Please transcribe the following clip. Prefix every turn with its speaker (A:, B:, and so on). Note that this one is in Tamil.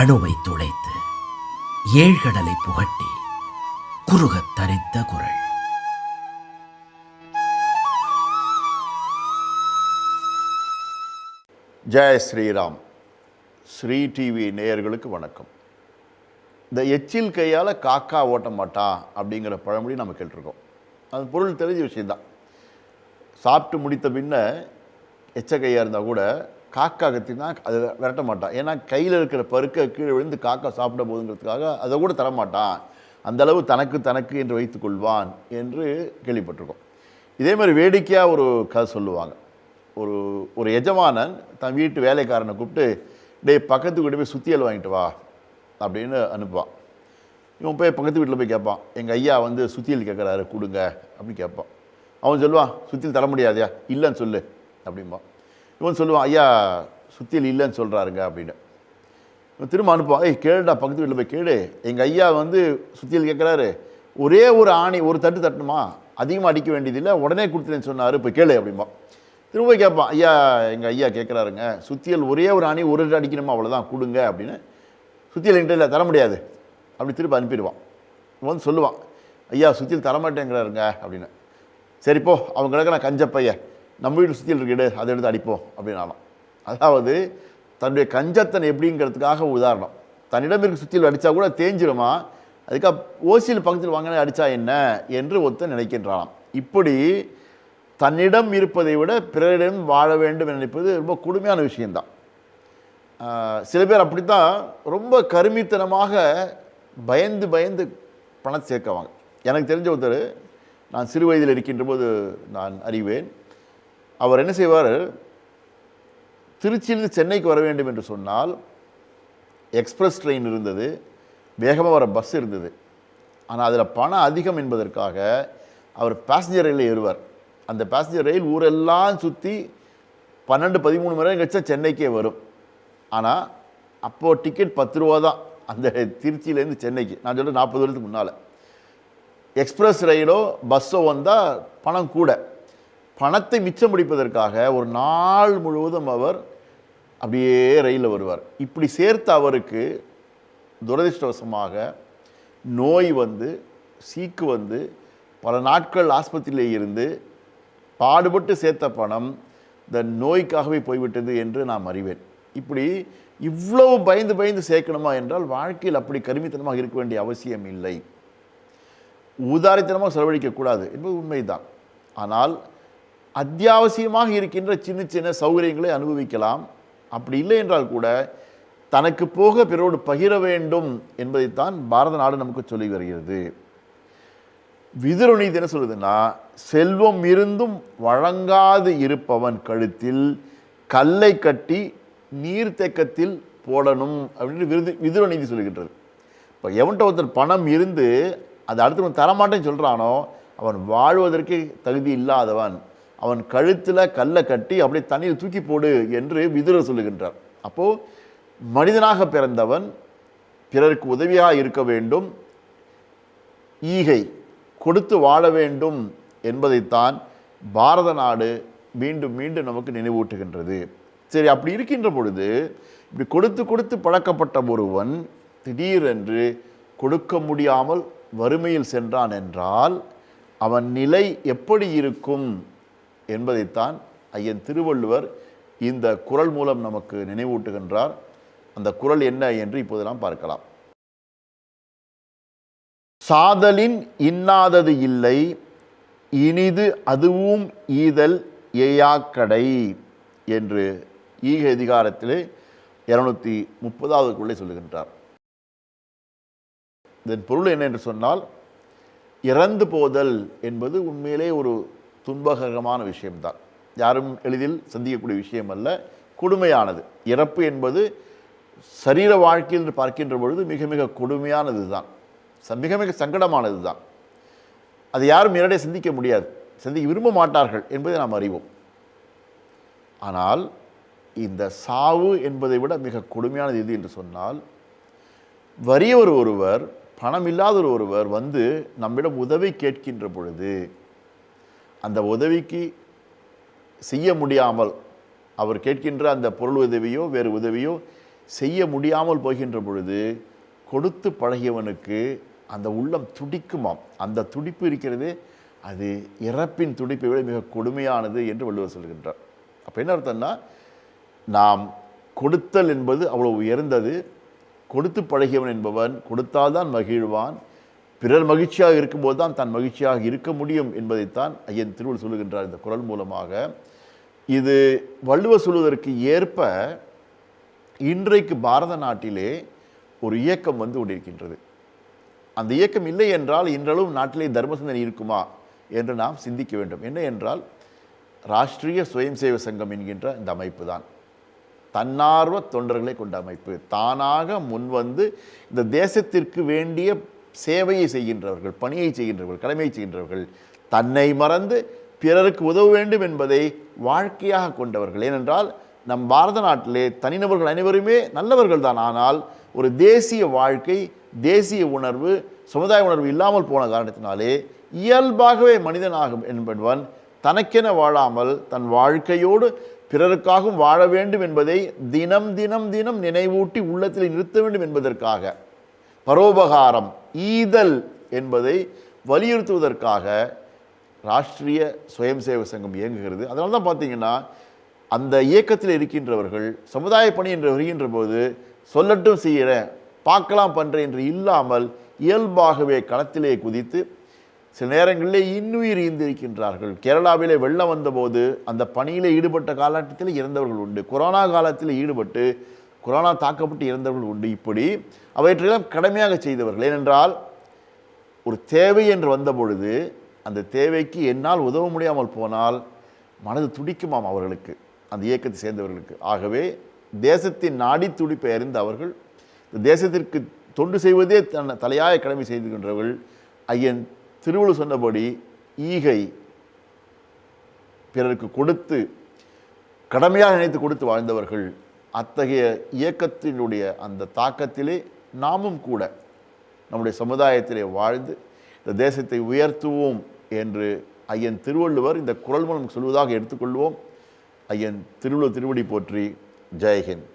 A: அணுவை துளைத்து ஏழ்கடலை புகட்டி குறுகத் தரித்த குரல்.
B: ஜெய ஸ்ரீராம். ஸ்ரீ டிவி நேயர்களுக்கு வணக்கம். இந்த எச்சில் கையால் காக்கா ஓட்ட மாட்டான் அப்படிங்கிற பழமொழி நம்ம கேட்டிருக்கோம். அது பொருள் தெரிஞ்ச விஷயந்தான் சாப்பிட்டு முடித்த பின்ன எச்ச கையாக இருந்தால் கூட காக்கா கத்தினா அதை விரட்ட மாட்டான். ஏன்னா கையில் இருக்கிற பருக்கை கீழே விழுந்து காக்கா சாப்பிட போதுங்கிறதுக்காக அதை கூட தரமாட்டான். அந்த அளவு தனக்கு தனக்கு என்று வைத்துக்கொள்வான் என்று கேள்விப்பட்டிருக்கோம். இதே மாதிரி வேடிக்கையாக ஒரு கதை சொல்லுவாங்க. ஒரு ஒரு எஜமானன் தன் வீட்டு வேலைக்காரனை கூப்பிட்டு டேய் பக்கத்து வீட்டு போய் சுத்தியல் வாங்கிட்டு வா அப்படின்னு அனுப்புவான். இவன் போய் பக்கத்து வீட்டில் போய் கேட்பான். எங்கள் ஐயா வந்து சுத்தியல் கேட்குறாரு கொடுங்க அப்படின்னு கேட்பான். அவன் சொல்லுவான் சுத்தியல் தர முடியாதையா? இல்லைன்னு சொல்லு அப்படிம்பான். இவன் சொல்லுவான் ஐயா சுத்தியில் இல்லைன்னு சொல்கிறாருங்க அப்படின்னு. இவன் திரும்ப அனுப்புவான் ஏய் கேளுடா பக்கத்து வீட்டில் போய் கேளு. எங்கள் ஐயா வந்து சுத்தியில் கேட்குறாரு ஒரே ஒரு ஆணி ஒரு தட்டு தட்டணுமா? அதிகமாக அடிக்க வேண்டியதில்லை உடனே கொடுத்துருன்னு சொன்னார் இப்போ கேளு அப்படிம்பா திரும்ப போய் கேட்பான் ஐயா எங்கள் ஐயா கேட்குறாருங்க சுத்தியல் ஒரே ஒரு ஆணி ஒரு அடிக்கணுமா? அவ்வளோதான் கொடுங்க அப்படின்னு. சுத்தியல் என்கிட்ட இல்லை தர முடியாது அப்படி திரும்ப அனுப்பிடுவான். வந்து சொல்லுவான் ஐயா சுத்தியல் தரமாட்டேங்கிறாருங்க அப்படின்னு. சரி போ அவங்க கிடக்கிற கஞ்சப்பையன். நம்ம வீட்டில் சுற்றியில் இருக்குது அதை எடுத்து அடிப்போம் அப்படின்னாலும். அதாவது தன்னுடைய கஞ்சத்தன் எப்படிங்கிறதுக்காக உதாரணம். தன்னிடம் இருக்க சுற்றியில் அடித்தா கூட தேஞ்சிருமா? அதுக்காக ஓசியில் பக்கத்தில் வாங்கினா அடித்தா என்ன? என்று ஒருத்தன் நினைக்கின்றானாம். இப்படி தன்னிடம் இருப்பதை விட பிறரிடம் வாழ வேண்டும் என நினைப்பது ரொம்ப கொடுமையான விஷயந்தான் சில பேர் அப்படித்தான் ரொம்ப கருமித்தனமாக பயந்து பயந்து பணம் சேர்க்குவாங்க. எனக்கு தெரிஞ்ச ஒருத்தர் நான் சிறு வயதில் இருக்கின்ற போது நான் அறிவேன். அவர் என்ன செய்வார்? திருச்சியிலிருந்து சென்னைக்கு வர வேண்டும் என்று சொன்னால் எக்ஸ்பிரஸ் ட்ரெயின் இருந்தது வேகமாக வர பஸ் இருந்தது. ஆனால் அதில் பணம் அதிகம் என்பதற்காக அவர் பேசஞ்சர் ரயிலில் ஏறுவார். அந்த பேசஞ்சர் ரயில் ஊரெல்லாம் சுற்றி பன்னெண்டு பதிமூணு மணி நேரம் கழிச்சா சென்னைக்கே வரும். ஆனால் அப்போது டிக்கெட் பத்து ரூபா தான். அந்த திருச்சியிலேருந்து சென்னைக்கு. நான் சொல்கிறேன் நாற்பது வருடத்துக்கு முன்னால். எக்ஸ்பிரஸ் ரயிலோ பஸ்ஸோ வந்தால் பணம் கூட. பணத்தை மிச்சம் பிடிப்பதற்காக ஒரு நாள் முழுவதும் அவர் அப்படியே ரயிலில் வருவார். இப்படி சேர்த்த அவருக்கு துரதிர்ஷ்டவசமாக நோய் வந்து சீக்கு வந்து பல நாட்கள் ஆஸ்பத்திரியில் இருந்து பாடுபட்டு சேர்த்த பணம் இந்த நோய்க்காகவே போய்விட்டது என்று நாம் அறிவேன். இப்படி இவ்வளவு பயந்து பயந்து சேர்க்கணுமா என்றால் வாழ்க்கையில் அப்படி கருமித்தனமாக இருக்க வேண்டிய அவசியம் இல்லை. உதாரித்தனமாக செலவழிக்கக்கூடாது என்பது உண்மைதான். ஆனால் அத்தியாவசியமாக இருக்கின்ற சின்ன சின்ன சௌகரியங்களை அனுபவிக்கலாம். அப்படி இல்லை என்றால் கூட தனக்கு போக பிறரோடு பகிர வேண்டும் என்பதைத்தான் பாரத நாடு நமக்கு சொல்லி வருகிறது. விதுரநீதி என்ன சொல்லுதுன்னா செல்வம் இருந்தும் வழங்காது இருப்பவன் கழுத்தில் கல்லை கட்டி நீர்த்தேக்கத்தில் போடணும் அப்படின்னு விருது விதுரநீதி சொல்லுகின்றது. இப்போ எவன்கிட்ட ஒருத்தர் பணம் இருந்து அதை அடுத்தவன் தரமாட்டேன்னு சொல்கிறானோ அவன் வாழ்வதற்கு தகுதி இல்லாதவன். அவன் கழுத்தில் கல்லை கட்டி அப்படியே தண்ணியில் தூக்கி போடு என்று விதுரர் சொல்லுகின்றார். அப்போது மனிதனாக பிறந்தவன் பிறருக்கு உதவியாக இருக்க வேண்டும் ஈகை கொடுத்து வாழ வேண்டும் என்பதைத்தான் பாரத நாடு மீண்டும் மீண்டும் நமக்கு நினைவூட்டுகின்றது. சரி அப்படி இருக்கின்ற பொழுது இப்படி கொடுத்து கொடுத்து பழக்கப்பட்ட ஒருவன் திடீரென்று கொடுக்க முடியாமல் வறுமையில் சென்றான் என்றால் அவன் நிலை எப்படி இருக்கும்? என்பதைத்தான் ஐயன் திருவள்ளுவர் இந்த குறள் மூலம் நமக்கு நினைவூட்டுகின்றார். அந்த குறள் என்ன என்று இப்போது நாம் பார்க்கலாம். சாதலின் இன்னாதது இல்லை இனிது அதுவும் ஈதல் ஏயாக்கடை என்று ஈக அதிகாரத்திலே இருநூத்தி முப்பதாவதுக்குள்ளே சொல்லுகின்றார். இதன் பொருள் என்ன என்று சொன்னால் இறந்து போதல் என்பது உண்மையிலே ஒரு துன்பகரமான விஷயம்தான். யாரும் எளிதில் சந்திக்கக்கூடிய விஷயம் அல்ல கொடுமையானது. இறப்பு என்பது சரீர வாழ்க்கையில் என்று பார்க்கின்ற பொழுது மிக மிக கொடுமையானது தான் ச- மிக மிக சங்கடமானது தான் அதை யாரும் நேரடியாக சிந்திக்க முடியாது. சிந்திக்க விரும்ப மாட்டார்கள் என்பதை நாம் அறிவோம். ஆனால் இந்த சாவு என்பதை விட மிக கொடுமையானது எது என்று சொன்னால் வறியவர் ஒருவர் பணம் இல்லாத ஒருவர் வந்து நம்மிடம் உதவி கேட்கின்ற பொழுது அந்த உதவிக்கு செய்ய முடியாமல் அவர் கேட்கின்ற அந்த பொருள் உதவியோ வேறு உதவியோ செய்ய முடியாமல் போகின்ற பொழுது கொடுத்து பழகியவனுக்கு அந்த உள்ளம் துடிக்குமாம். அந்த துடிப்பு இருக்கிறது அது இறப்பின் துடிப்பை விட மிக கொடுமையானது என்று வள்ளுவர் சொல்கின்றார். அப்போ என்ன அர்த்தம்னா நாம் கொடுத்தல் என்பது அவ்வளோ உயர்ந்தது கொடுத்து பழகியவன் என்பவன் கொடுத்தால்தான் மகிழ்வான் பிறர் மகிழ்ச்சியாக இருக்கும்போது தான் தான் மகிழ்ச்சியாக இருக்க முடியும் என்பதைத்தான் ஐயன் திருவள்ளுவர் சொல்லுகின்றார் இந்த குரல் மூலமாக. இது வள்ளுவர் சொல்வதற்கு ஏற்ப இன்றைக்கு பாரத நாட்டிலே ஒரு இயக்கம் வந்து கொண்டிருக்கின்றது. அந்த இயக்கம் இல்லை என்றால் இன்றளவும் நாட்டிலே தர்ம சிந்தனை இருக்குமா என்று நாம் சிந்திக்க வேண்டும். என்ன என்றால் ராஷ்டிரிய சுயம் சேவை சங்கம் என்கின்ற இந்த அமைப்பு தான். தன்னார்வ தொண்டர்களை கொண்ட அமைப்பு. தானாக முன்வந்து இந்த தேசத்திற்கு வேண்டிய சேவையை செய்கின்றவர்கள் பணியை செய்கின்றவர்கள் கடமையை செய்கின்றவர்கள் தன்னை மறந்து பிறருக்கு உதவ வேண்டும் என்பதை வாழ்க்கையாக கொண்டவர்கள். ஏனென்றால் நம் பாரத நாட்டிலே தனிநபர்கள் அனைவருமே நல்லவர்கள் தான். ஆனால் ஒரு தேசிய வாழ்க்கை தேசிய உணர்வு சமுதாய உணர்வு இல்லாமல் போன காரணத்தினாலே இயல்பாகவே மனிதனாகும் என்பவன் தனக்கென வாழாமல் தன் வாழ்க்கையோடு பிறருக்காகவும் வாழ வேண்டும் என்பதை தினம் தினம் தினம் நினைவூட்டி உள்ளத்தில் நிறுத்த வேண்டும் என்பதற்காக பரோபகாரம் ஈதல் என்பதை வலியுறுத்துவதற்காக ராஷ்டிரிய சுயம் சேவை சங்கம் இயங்குகிறது. அதனால தான் பார்த்தீங்கன்னா அந்த இயக்கத்தில் இருக்கின்றவர்கள் சமுதாய பணி என்று வருகின்ற போது சொல்லட்டும் செய்கிறேன் பார்க்கலாம் பண்ணுறேன் என்று இல்லாமல் இயல்பாகவே களத்திலே குதித்து சில நேரங்களிலே இன்னுயிர் ஈந்திருக்கின்றார்கள். கேரளாவிலே வெள்ளம் வந்தபோது அந்த பணியிலே ஈடுபட்ட காலகட்டத்தில் இறந்தவர்கள் உண்டு. கொரோனா காலத்தில் ஈடுபட்டு கொரோனா தாக்கப்பட்டு இறந்தவர்கள் உண்டு. இப்படி அவற்றையெல்லாம் கடமையாக செய்தவர்கள். ஏனென்றால் ஒரு தேவை என்று வந்த பொழுது அந்த தேவைக்கு என்னால் உதவ முடியாமல் போனால் மனது துடிக்குமாம் அவர்களுக்கு அந்த இயக்கத்தை சேர்ந்தவர்களுக்கு. ஆகவே தேசத்தின் நாடி துடிப்பை அறிந்த அவர்கள் இந்த தேசத்திற்கு தொண்டு செய்வதே தன் தலையாய கடமை செய்துகின்றவர்கள் ஐயன் திருவள்ளுவர் சொன்னபடி ஈகை பிறருக்கு கொடுத்து கடமையாக நினைத்து கொடுத்து வாழ்ந்தவர்கள். அத்தகைய இயக்கத்தினுடைய அந்த தாக்கத்திலே நாமும் கூட நம்முடைய சமுதாயத்திலே வாழ்ந்து இந்த தேசத்தை உயர்த்துவோம் என்று ஐயன் திருவள்ளுவர் இந்த குரல் மூலம் சொல்வதாக எடுத்துக்கொள்வோம். ஐயன் திருவள்ளுவர் திருவடி போற்றி. ஜெயஹிந்த்